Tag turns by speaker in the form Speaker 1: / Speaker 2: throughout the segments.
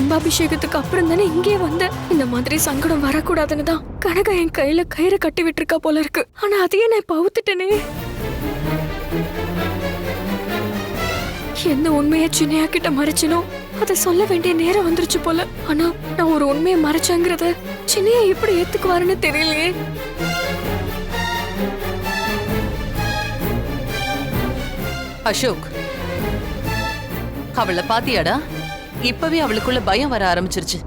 Speaker 1: கும்பாபிஷேகத்துக்கு அப்புறம் தானே இங்கே வந்த. இந்த மாதிரி சங்கடம் வரக்கூடாதுன்னு தான் கனகா என் கையில கயிறு கட்டி விட்டுருக்கா போல இருக்கு. ஆனா அதையே நான் இப்ப என்ன எந்த உண்மையை சின்னையா கிட்ட மறைச்சனோ? அதை சொல்ல வேண்டிய நேரம் வந்துருச்சு போல. ஆனா நான் ஒரு உண்மையை மறைச்சேங்கிறத சின்னையா எப்படி ஏத்துக்குவாருன்னு தெரியலையே.
Speaker 2: அசோக் அவளை பாத்தியாடா? இப்பவே அவளுக்குள்ள பயம் வர ஆரம்பிச்சிருச்சு.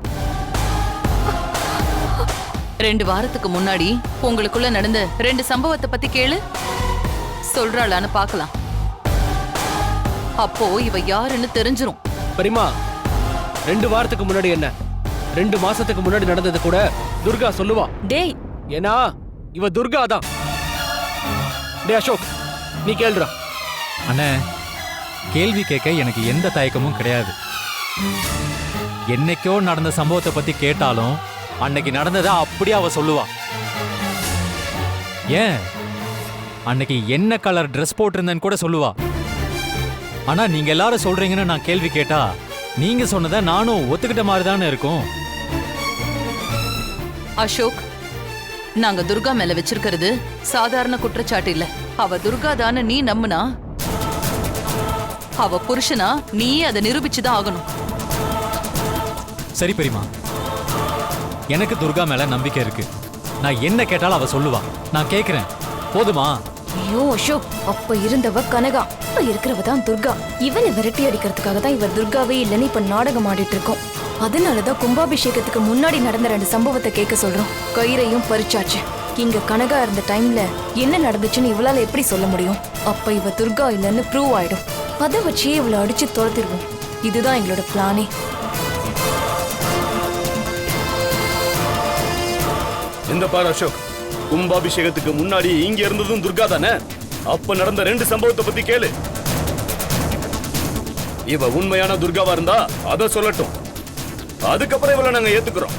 Speaker 2: ரெண்டு வாரத்துக்கு முன்னாடி உங்களுக்குள்ள நடந்த ரெண்டு சம்பவத்தை பத்தி கேளு. சொல்றாளான்னு பார்க்கலாம் அப்போ இவ யாருன்னு தெரிஞ்சிரும்.
Speaker 3: பெரியமா ரெண்டு வாரத்துக்கு முன்னாடி என்ன? ரெண்டு மாசத்துக்கு முன்னாடி நடந்தது கூட துர்கா சொல்லுவா.
Speaker 1: டேய்.
Speaker 3: ஏன்னா இவ துர்கா தான். டே அசோக் நீ கேளுடா
Speaker 4: அண்ணே கேள்வி கேட்க எனக்கு எந்த தயக்கமும் கிடையாது. என்னைக்கோ நடந்த சம்பவத்தை பத்தி கேட்டாலும் அன்னைக்கு நடந்ததை அப்படியே அவ சொல்லுவா. ஏன்? அன்னைக்கு என்ன கலர் ட்ரெஸ் போட்டிருந்தேன்னு கூட சொல்லுவா. ஆனா நீங்க எல்லாரும் சொல்றீங்கன்னு நான் கேள்வி கேட்டா நீங்க சொன்னதை நானும் ஒத்துக்கிட்ட மாதிரி தானே இருக்கும்.
Speaker 2: அசோக் நாங்க துர்கா மேல வச்சிருக்கிறது சாதாரண குற்றச்சாட்டு இல்ல. அவ துர்கா தானே நீ நம்புனா அவ புருஷனா நீயே அதை நிரூபிச்சுதான் ஆகணும்.
Speaker 4: சரி பெரியமா எனக்கு துர்கா மேல நம்பிக்கை இருக்கு. நான் என்ன கேட்டாலும் அவ சொல்லுவா. நான் கேக்குறேன். போதுமா?
Speaker 5: ஐயோ அசோக் அப்ப இருந்தவ கனகா. இப்ப இருக்கிறவ தான் துர்கா. இவனை விரட்டி அடிக்கிறதுக்காக தான் இவர் துர்காவே இல்லைன்னு இப்ப நாடகம் ஆடிட்டு இருக்கோம். அதனாலதான் கும்பாபிஷேகத்துக்கு முன்னாடி நடந்த ரெண்டு சம்பவத்தை கேட்க சொல்றோம். கயிறையும் பறிச்சாச்சு. இங்க கனகா இருந்த டைம்ல என்ன நடந்துச்சுன்னு இவளால எப்படி சொல்ல முடியும்? அப்ப இவ துர்கா இல்லைன்னு ப்ரூவ் ஆயிடும். அதை வச்சே இவளை அடிச்சு துரத்திடுவோம் இதுதான் எங்களோட பிளானே
Speaker 6: இந்த பாரு அசோக். கும்பாபிஷேகத்துக்கு முன்னாடி இங்க இருந்ததும் துர்கா தானே? அப்ப நடந்த ரெண்டு சம்பவத்தை பத்தி கேளு. இவ உண்மையான துர்காவா இருந்தா அத சொல்லட்டும். அதுக்கப்புறம் இவளை நாங்க ஏத்துக்கிறோம்.